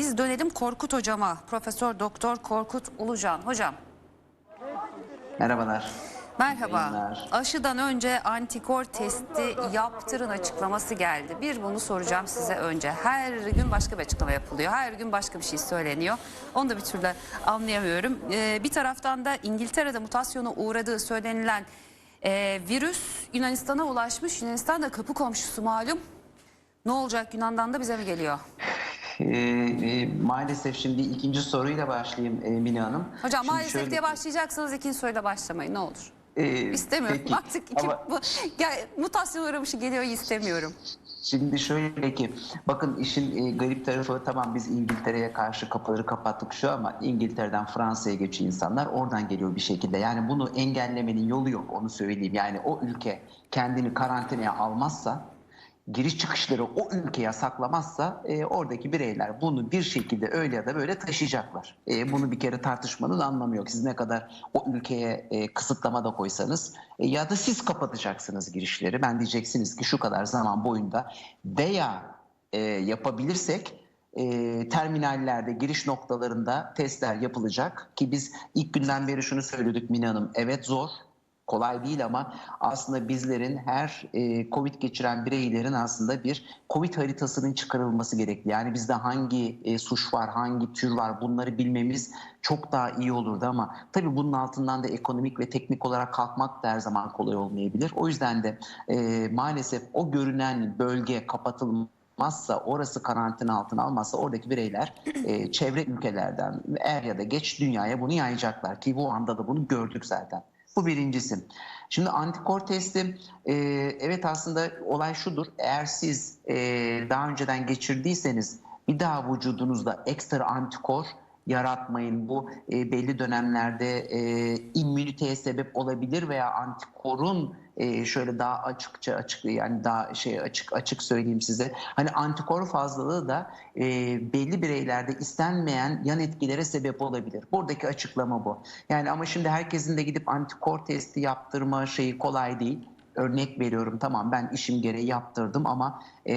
Biz dönelim Korkut hocama. Profesör Doktor Korkut Ulucan. Hocam Merhabalar. merhaba. Yayınlar. Aşıdan önce antikor testi yaptırın açıklaması geldi. Bir bunu soracağım size önce. Her gün başka bir açıklama yapılıyor. Her gün başka bir şey söyleniyor. Onu da bir türlü anlayamıyorum. Ee, bir taraftan da İngiltere'de mutasyona uğradığı söylenilen e, virüs Yunanistan'a ulaşmış. Yunanistan da kapı komşusu malum. Ne olacak Yunan'dan da bize mi geliyor? Ee, e, maalesef şimdi ikinci soruyla başlayayım e, Mine Hanım. Hocam Şimdi maalesef şöyle- diye başlayacaksanız ikinci soruyla başlamayın ne olur. Ee, İstemiyorum peki, artık iki, ama bu, ya, mutasyon uğramışı geliyor istemiyorum. Şimdi şöyle ki bakın işin e, garip tarafı tamam biz İngiltere'ye karşı kapıları kapattık şu ama İngiltere'den Fransa'ya geçiyor insanlar oradan geliyor bir şekilde. Yani bunu engellemenin yolu yok onu söyleyeyim. Yani o ülke kendini karantinaya almazsa giriş çıkışları o ülkeye yasaklamazsa e, oradaki bireyler bunu bir şekilde öyle ya da böyle taşıyacaklar. E, bunu bir kere tartışmanın anlamı yok. Siz ne kadar o ülkeye e, kısıtlama da koysanız e, ya da siz kapatacaksınız girişleri. Ben diyeceksiniz ki şu kadar zaman boyunda veya e, yapabilirsek e, terminallerde giriş noktalarında testler yapılacak ki biz ilk günden beri şunu söyledik Mine Hanım. Evet zor kolay değil ama aslında bizlerin her e, Covid geçiren bireylerin aslında bir Covid haritasının çıkarılması gerekli. Yani bizde hangi e, suç var, hangi tür var bunları bilmemiz çok daha iyi olurdu ama tabii bunun altından da ekonomik ve teknik olarak kalkmak da her zaman kolay olmayabilir. O yüzden de e, maalesef o görünen bölge kapatılmazsa orası karantina altına almazsa oradaki bireyler e, çevre ülkelerden er ya da geç dünyaya bunu yayacaklar ki bu anda da bunu gördük zaten. Bu birincisi. Şimdi antikor testi e, evet aslında olay şudur. Eğer siz e, daha önceden geçirdiyseniz bir daha vücudunuzda ekstra antikor yaratmayın. Bu e, belli dönemlerde e, immüniteye sebep olabilir veya antikorun e, şöyle daha açıkça açık yani daha şey açık açık söyleyeyim size. Hani antikor fazlalığı da e, belli bireylerde istenmeyen yan etkilere sebep olabilir. Buradaki açıklama bu. Yani ama şimdi herkesin de gidip antikor testi yaptırma şeyi kolay değil. Örnek veriyorum tamam ben işim gereği yaptırdım ama e,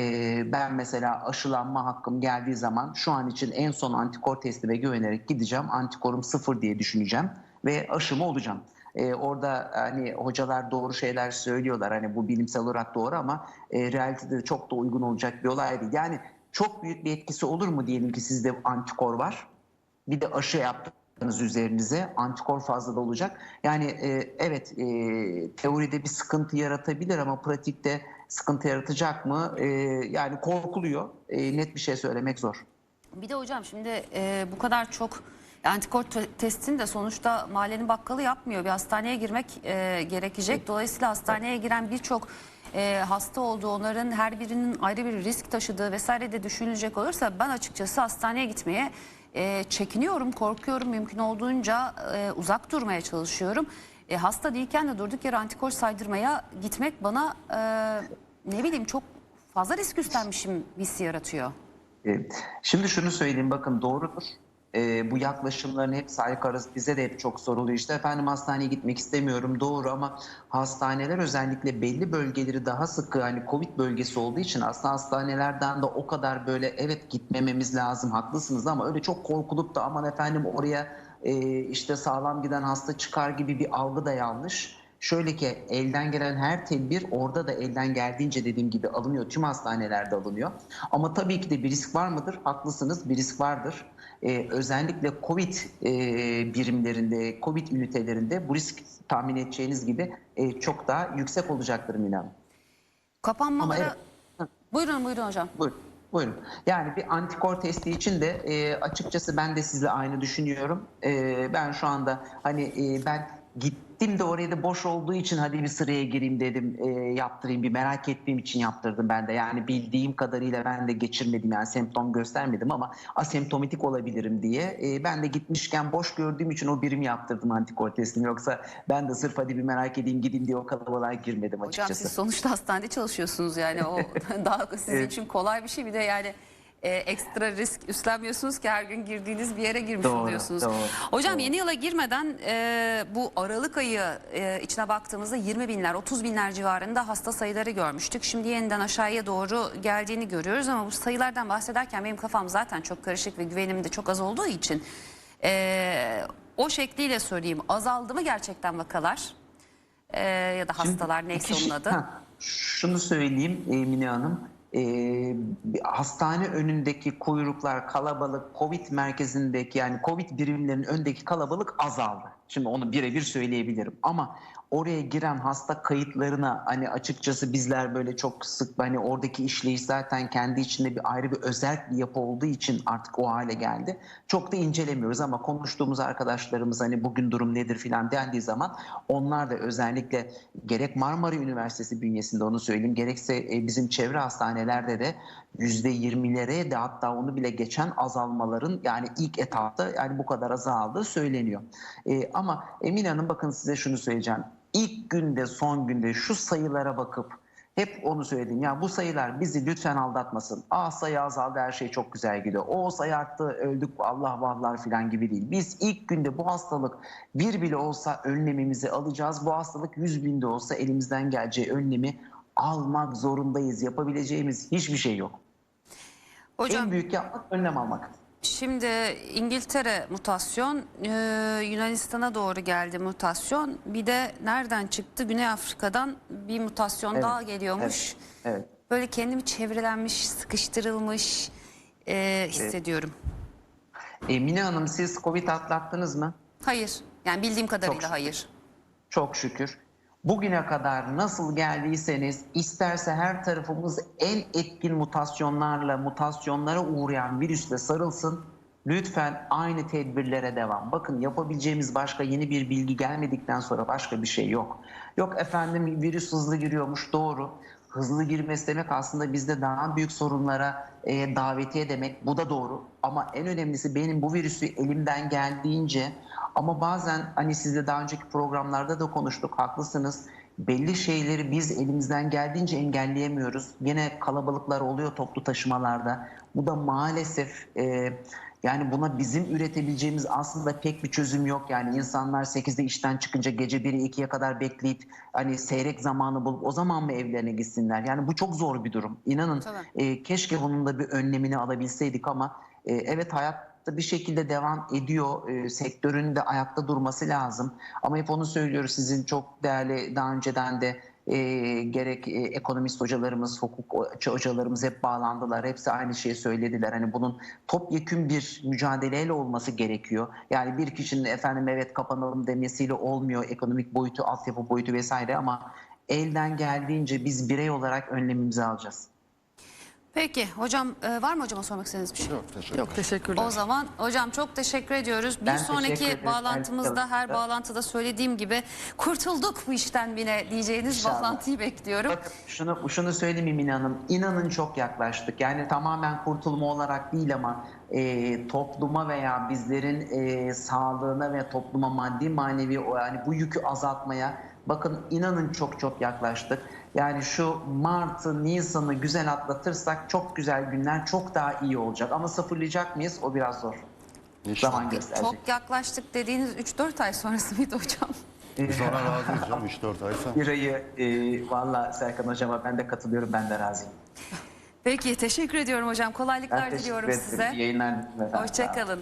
ben mesela aşılanma hakkım geldiği zaman şu an için en son antikor testime güvenerek gideceğim. Antikorum sıfır diye düşüneceğim ve aşımı olacağım. E, orada hani hocalar doğru şeyler söylüyorlar hani bu bilimsel olarak doğru ama e, realitede de çok da uygun olacak bir olay değil. Yani çok büyük bir etkisi olur mu diyelim ki sizde antikor var bir de aşı yaptığınız üzerinize antikor fazla da olacak. Yani e, evet e, teoride bir sıkıntı yaratabilir ama pratikte sıkıntı yaratacak mı? E, yani korkuluyor. E, net bir şey söylemek zor. Bir de hocam şimdi e, bu kadar çok antikor te- testini de sonuçta mahallenin bakkalı yapmıyor. Bir hastaneye girmek e, gerekecek. Dolayısıyla hastaneye giren birçok e, hasta olduğu, onların her birinin ayrı bir risk taşıdığı vesaire de düşünülecek olursa ben açıkçası hastaneye gitmeye e, çekiniyorum, korkuyorum. Mümkün olduğunca e, uzak durmaya çalışıyorum. E, hasta değilken de durduk yere antikor saydırmaya gitmek bana e, ne bileyim çok fazla risk üstlenmişim hissi yaratıyor. E, Şimdi şunu söyleyeyim bakın doğrudur. E, bu yaklaşımların hep arası bize de hep çok soruluyor. İşte efendim hastaneye gitmek istemiyorum doğru ama hastaneler özellikle belli bölgeleri daha sıkı hani Covid bölgesi olduğu için aslında hastanelerden de o kadar böyle evet gitmememiz lazım haklısınız ama öyle çok korkulup da aman efendim oraya e, işte sağlam giden hasta çıkar gibi bir algı da yanlış. Şöyle ki elden gelen her tedbir orada da elden geldiğince dediğim gibi alınıyor. Tüm hastanelerde alınıyor. Ama tabii ki de bir risk var mıdır? Haklısınız bir risk vardır. Ee, özellikle COVID e, birimlerinde, COVID ünitelerinde bu risk tahmin edeceğiniz gibi e, çok daha yüksek olacaktır Hanım. Kapanmalara... Ama evet. Buyurun buyurun hocam. Buyurun. Buyurun. Yani bir antikor testi için de e, açıkçası ben de sizle aynı düşünüyorum. E, ben şu anda hani e, ben gittim de oraya da boş olduğu için hadi bir sıraya gireyim dedim e, yaptırayım bir merak ettiğim için yaptırdım ben de. Yani bildiğim kadarıyla ben de geçirmedim yani semptom göstermedim ama asemptomatik olabilirim diye. E, ben de gitmişken boş gördüğüm için o birim yaptırdım antikor testini. Yoksa ben de sırf hadi bir merak edeyim gideyim diye o kalabalığa girmedim Hocam açıkçası. siz sonuçta hastanede çalışıyorsunuz yani o daha sizin Evet. için kolay bir şey bir de yani e, ekstra risk üstlenmiyorsunuz ki her gün girdiğiniz bir yere girmiş Doğru, oluyorsunuz. doğru, Hocam doğru. yeni yıla girmeden e, bu Aralık ayı e, içine baktığımızda 20 binler 30 binler civarında hasta sayıları görmüştük. Şimdi yeniden aşağıya doğru geldiğini görüyoruz ama bu sayılardan bahsederken benim kafam zaten çok karışık ve güvenim de çok az olduğu için e, o şekliyle söyleyeyim azaldı mı gerçekten vakalar E, ya da hastalar neyse İki onun adı. Ha, şunu söyleyeyim e, Mine Hanım. E, hastane önündeki kuyruklar kalabalık, Covid merkezindeki yani Covid birimlerinin öndeki kalabalık azaldı. Şimdi onu birebir söyleyebilirim ama oraya giren hasta kayıtlarına hani açıkçası bizler böyle çok sık hani oradaki işleyiş zaten kendi içinde bir ayrı bir özel bir yapı olduğu için artık o hale geldi. Çok da incelemiyoruz ama konuştuğumuz arkadaşlarımız hani bugün durum nedir filan dendiği zaman onlar da özellikle gerek Marmara Üniversitesi bünyesinde onu söyleyeyim gerekse e, bizim çevre hastanelerde de %20'lere de hatta onu bile geçen azalmaların yani ilk etapta yani bu kadar azaldığı söyleniyor. E, ama Emine Hanım bakın size şunu söyleyeceğim. İlk günde son günde şu sayılara bakıp hep onu söyledim. Ya bu sayılar bizi lütfen aldatmasın. Aa sayı azaldı her şey çok güzel gidiyor. O sayı arttı öldük Allah vahlar filan gibi değil. Biz ilk günde bu hastalık bir bile olsa önlemimizi alacağız. Bu hastalık yüz binde olsa elimizden geleceği önlemi almak zorundayız. Yapabileceğimiz hiçbir şey yok. Hocam En büyük yapmak önlem almak. Şimdi İngiltere mutasyon, e, Yunanistan'a doğru geldi mutasyon. Bir de nereden çıktı? Güney Afrika'dan bir mutasyon Evet, daha geliyormuş. Evet. evet. Böyle kendimi çevrelenmiş, sıkıştırılmış e, hissediyorum. Emine Hanım siz Covid atlattınız mı? Hayır, yani bildiğim kadarıyla şükür. hayır. Çok şükür. Bugüne kadar nasıl geldiyseniz isterse her tarafımız en etkin mutasyonlarla, mutasyonlara uğrayan virüsle sarılsın. Lütfen aynı tedbirlere devam. Bakın yapabileceğimiz başka yeni bir bilgi gelmedikten sonra başka bir şey yok. Yok efendim virüs hızlı giriyormuş doğru. Hızlı girmesi demek aslında bizde daha büyük sorunlara e, davetiye demek. Bu da doğru. Ama en önemlisi benim bu virüsü elimden geldiğince ama bazen hani sizle daha önceki programlarda da konuştuk haklısınız. Belli şeyleri biz elimizden geldiğince engelleyemiyoruz. Yine kalabalıklar oluyor toplu taşımalarda. Bu da maalesef e, yani buna bizim üretebileceğimiz aslında pek bir çözüm yok. Yani insanlar 8'de işten çıkınca gece 1'e 2'ye kadar bekleyip hani seyrek zamanı bulup o zaman mı evlerine gitsinler? Yani bu çok zor bir durum. İnanın Tabii. e, keşke bunun da bir önlemini alabilseydik ama e, evet hayatta bir şekilde devam ediyor. E, sektörün de ayakta durması lazım. Ama hep onu söylüyoruz sizin çok değerli daha önceden de e, gerek e, ekonomist hocalarımız, hukuk hocalarımız hep bağlandılar. Hepsi aynı şeyi söylediler. Hani bunun topyekün bir mücadeleyle olması gerekiyor. Yani bir kişinin efendim evet kapanalım demesiyle olmuyor. Ekonomik boyutu, altyapı boyutu vesaire ama elden geldiğince biz birey olarak önlemimizi alacağız. Peki hocam e, var mı hocama sormak istediğiniz bir şey? Yok teşekkür Yok teşekkürler. O zaman hocam çok teşekkür ediyoruz. Bir Ben teşekkür sonraki ederim. bağlantımızda her Evet. bağlantıda söylediğim gibi kurtulduk bu işten yine diyeceğiniz İnşallah. bağlantıyı bekliyorum. Bakın şunu, şunu söyleyeyim Emine Hanım. İnanın çok yaklaştık. Yani tamamen kurtulma olarak değil ama e, topluma veya bizlerin e, sağlığına ve topluma maddi manevi o yani bu yükü azaltmaya bakın inanın çok çok yaklaştık. Yani şu Mart'ı, Nisan'ı güzel atlatırsak çok güzel günler çok daha iyi olacak. Ama sıfırlayacak mıyız? O biraz zor. İnşallah. Zaman gösterecek. Çok yaklaştık dediğiniz 3-4 ay sonrası mıydı hocam? Biz ona razıyız canım 3-4 aysa. Bir ayı e, valla Serkan Hocama ben de katılıyorum. Ben de razıyım. Peki teşekkür ediyorum hocam. Ben Kolaylıklar teşekkür diliyorum ederim. size. İyi yayınlar. Hoşçakalın.